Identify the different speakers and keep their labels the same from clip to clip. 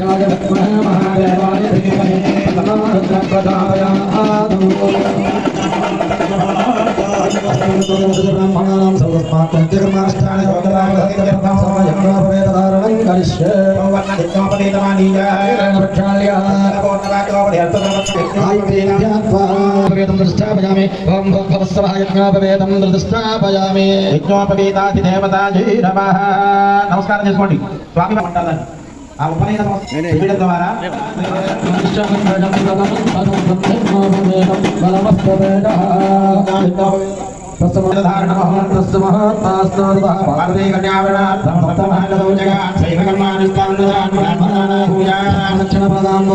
Speaker 1: महादेवाय धीमहि तन्नो रुद्रः प्रचोदयात् ब्राह्मणानां सर्वस्मात् जगन्माष्टानि योगदावहतिकर्तां समयज्ञापवेदधारणं करिष्ये वेदं दृष्टापयामि ॐ भवस्सभायज्ञापवेदं दृष्टापयामि
Speaker 2: నమస్కారం చేసుకోండి స్వామి ఉంటారని ఆ ఉపనయన చేయడం ద్వారా. జగాత్ శైవ కర్మానుష్ఠానాన్ బ్రాహ్మణానాం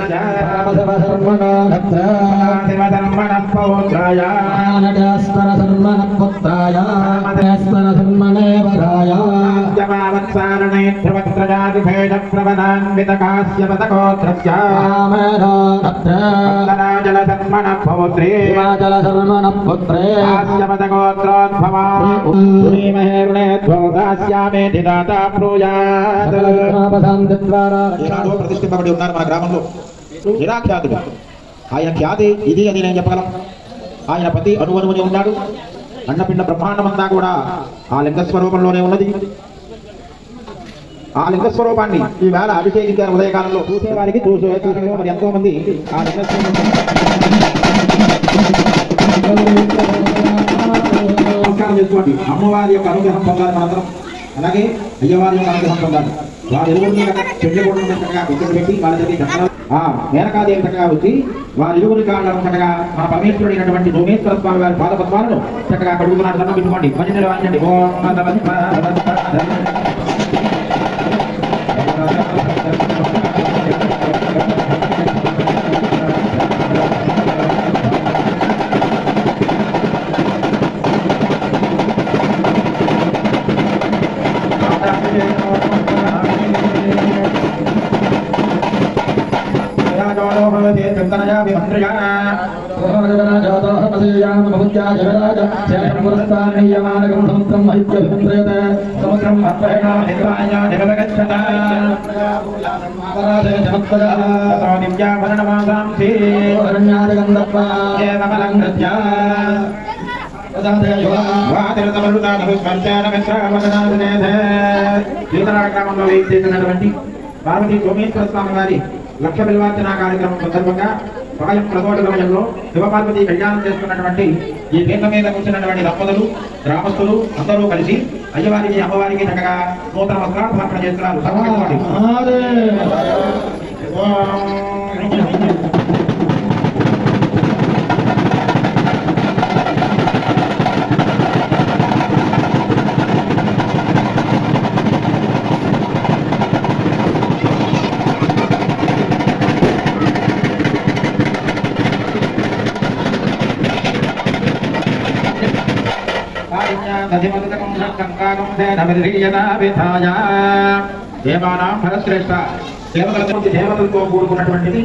Speaker 1: దక్షిణ ప్రదాంబోలాదికం దత్తాపరమేశ్వరశ్చౌరిదేశాం విజ్ఞాప్య కన్యాదాతారం
Speaker 2: ప్రతిష్ఠింపబడి ఉన్నారు మన గ్రామంలో. నిరాఖ్యాతుడు. ఆయన ఖ్యాతి ఇది అని నేను చెప్పగలం. ఆయన ప్రతి అణువణువుని ఉన్నాడు. అన్నపిండ బ్రహ్మాండమంతా కూడా ఆ లింగ స్వరూపంలోనే ఉన్నది. ఆ లింగస్వరూపాన్ని ఈ వేళ అభిషేకించారు ఉదయకాలంలో. చూసే వారికి చూసే చూసే మరి ఎంతో మంది ఆ లింగ అమ్మవారి యొక్క అనుగ్రహం పొందాలి మనందరం అలాగే అయ్యవారి యొక్క అనుగ్రహం పొందాలి వారి ఇరువురిని చెడ్డ కూడా చక్కగా గుర్తులు పెట్టి వాళ్ళ దగ్గర ఆ మేనకాదేవి చక్కగా వచ్చి వారి ఇరువురి కాళ్ళను చక్కగా మన పరమేశ్వరుడైనటువంటి సోమేశ్వర స్వామి వారి పాదపద్మాలను చక్కగా కడుగుతున్నారు సమర్పించుకోండి మంచి నిర్వహించండి కడుగుతున్నాడు దండం పెట్టుకోండి మంచి వాంచండి ఓం నమః
Speaker 1: సముద్రం
Speaker 2: గ్రామంలో చేసినటువంటి పార్వతీ సోమేశ్వర స్వామి వారి లక్ష బిల్వార్చన కార్యక్రమం సందర్భంగా ప్రదోష సమయంలో శివపార్వతి కళ్యాణం చేసుకున్నటువంటి ఈ పీఠ మీద కూర్చున్నటువంటి దంపతులు గ్రామస్తులు అందరూ కలిసి అయ్యవారికి అమ్మవారికి చక్కగా నూతన వస్త్రాలు సమర్పణ చేస్తున్నారు. దధిమంతకం సమర్పించుకోండి. ఓం దేవానాం ఫలశ్రేష్ట దేవతలతో దేవతలతో కూడుకున్నటువంటిది